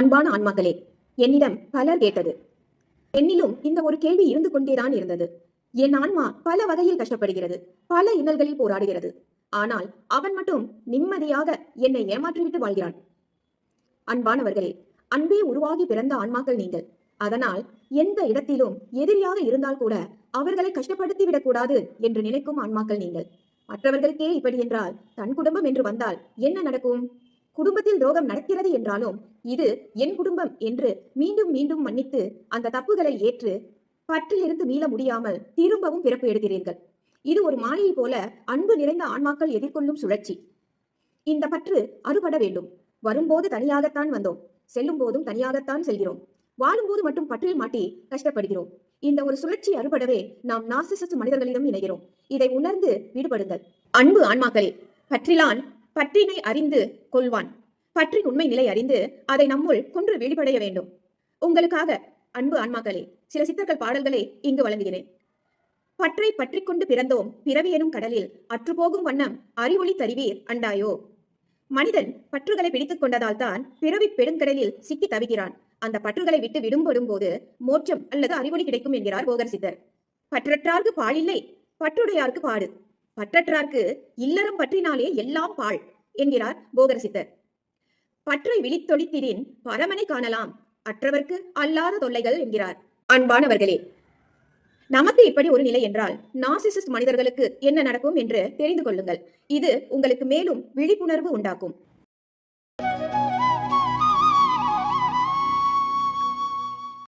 அன்பான ஆன்மாக்களே என்னிடம் பலர் கேட்டது. என்னிலும் இந்த ஒரு கேள்வி இருந்து கொண்டேதான் இருந்தது. என் ஆன்மா பல வகையில் கஷ்டப்படுகிறது பல இன்னல்களில் போராடுகிறது. ஆனால் அவன் மட்டும் நிம்மதியாக என்னை ஏமாற்றிவிட்டு வாழ்கிறான். அன்பானவர்களே அன்பே உருவாகி பிறந்த ஆன்மாக்கள் நீங்கள். அதனால் எந்த இடத்திலும் எதிரியாக இருந்தால் கூட அவர்களை கஷ்டப்படுத்தி விடக்கூடாது என்று நினைக்கும் ஆன்மாக்கள் நீங்கள். மற்றவர்களுக்கே இப்படி என்றால் தன் குடும்பம் என்று வந்தால் என்ன நடக்கும்? குடும்பத்தில் துரோகம் நடக்கிறது என்றாலும் இது என் குடும்பம் என்று மீண்டும் மீண்டும் மன்னித்து அந்த தப்புகளை ஏற்று பற்றிலிருந்து மீள முடியாமல் திரும்பவும் பிறப்பு எடுக்கிறீர்கள். இது ஒரு மாயை போல அன்பு நிறைந்த ஆன்மாக்கள் எதிர்கொள்ளும் சுழற்சி. இந்த பற்று அறுபட வேண்டும். வரும்போது தனியாகத்தான் வந்தோம். செல்லும் போதும் தனியாகத்தான் செல்கிறோம். வாழும்போது மட்டும் பற்றில் மாட்டி கஷ்டப்படுகிறோம். இந்த ஒரு சுழற்சி அறுபடவே நாம் நாசிசஸ்ட் மனிதர்களிடம் இணைகிறோம். இதை உணர்ந்து விடுபடுங்கள். அன்பு ஆன்மாக்களே பற்றிலான் பற்றினை அறிந்து கொள்வான். பற்றின் உண்மை நிலை அறிந்து அதை நம்முள் கொன்று வெளிப்படைய வேண்டும். உங்களுக்காக அன்பு ஆன்மாக்களே சில சித்தர்கள் பாடல்களை இங்கு வழங்குகிறேன். பற்றை பற்றி கொண்டு பிறந்தோம் பிறவி எனும் கடலில் அற்றுப்போகும் வண்ணம் அறிவொளி தருவீர் அண்டாயோ. மனிதன் பற்றுகளை பிடித்துக் கொண்டதால் தான் பிறவி பெருங்கடலில் சிக்கி தவிக்கிறான். அந்த பற்றுகளை விட்டு விடும்படும் போது மோட்சம் அல்லது அறிவொளி கிடைக்கும் என்கிறார் போகர் சித்தர். பற்றற்றார்க்கு பாழில்லை பற்றுடையார்க்கு பாடு. பற்றற்றார்க்கு இல்லறம் பற்றினாலே எல்லாம் பாழ் என்கிறார் போகரசித்தர் பற்றை விழித்தொழித்திடின் பரமனை காணலாம். அற்றவர்க்கு அல்லாத தொல்லைகள் என்கிறார். அன்பானவர்களே நமக்கு இப்படி ஒரு நிலை என்றால் நாசிசிஸ்ட் மனிதர்களுக்கு என்ன நடக்கும் என்று தெரிந்து கொள்ளுங்கள். இது உங்களுக்கு மேலும் விழிப்புணர்வு உண்டாக்கும்.